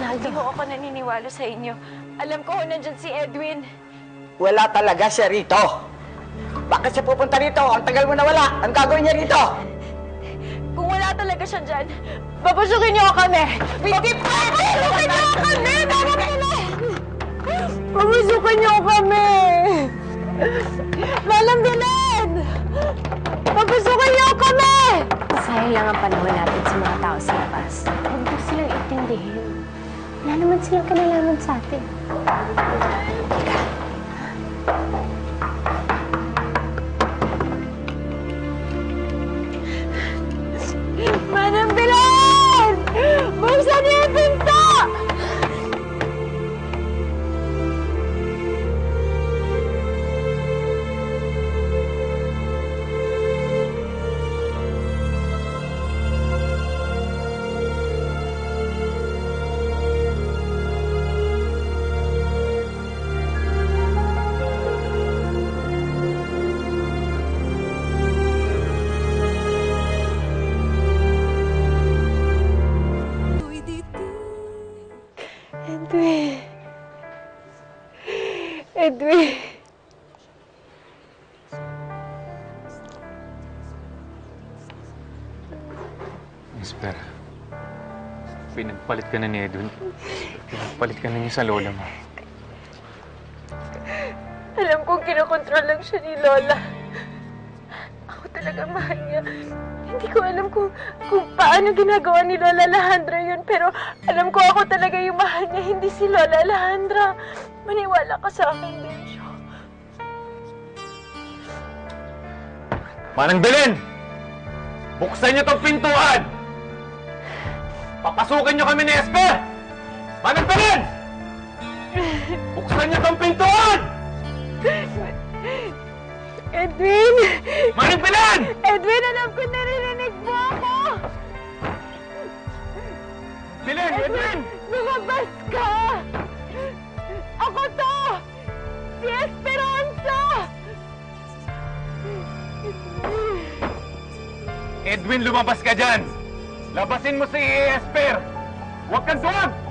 Hindi ho ako naniniwala sa inyo. Alam ko ho nandyan si Edwin. Wala talaga siya rito. Bakit siya pupunta rito? Ang tagal mo na wala. Ang gagawin niya rito? Kung wala talaga siya dyan, papasukin niyo kami! Hindi pwede! Papasukin niyo kami! Mama pala! Papasukin niyo kami! Malang Belen! Papasukin niyo kami! Sayang lang ang panahon natin sa mga tao sa labas. Huwag mo silang intindihin. Wala naman silang kinalaman sa atin. Edwin. Edwin. Esper, pinagpalit ka na ni Edwin. Pinagpalit ka na niya sa lola mo. Alam kong kinokontrol lang siya ni Lola. Ako talaga mahal niya. Hindi ko alam kung, kung paano ginagawa ni Lola Alejandra yun, pero alam ko ako talaga yung mahal niya, hindi si Lola Alejandra. Maniwala ka sa akin, Benjo. Manang Belen! Buksan niyo tong pintuan! Papasukin niyo kami ni Esper! Manang Belen! Buksan niyo tong pintuan! Edwin! Belen! Edwin, alam ko naririnig mo ako! Belen! Edwin! Lumabas ka! Ako to! Si Esperanza! Edwin, lumabas ka dyan! Labasin mo si Esper! Huwag kang tuwag!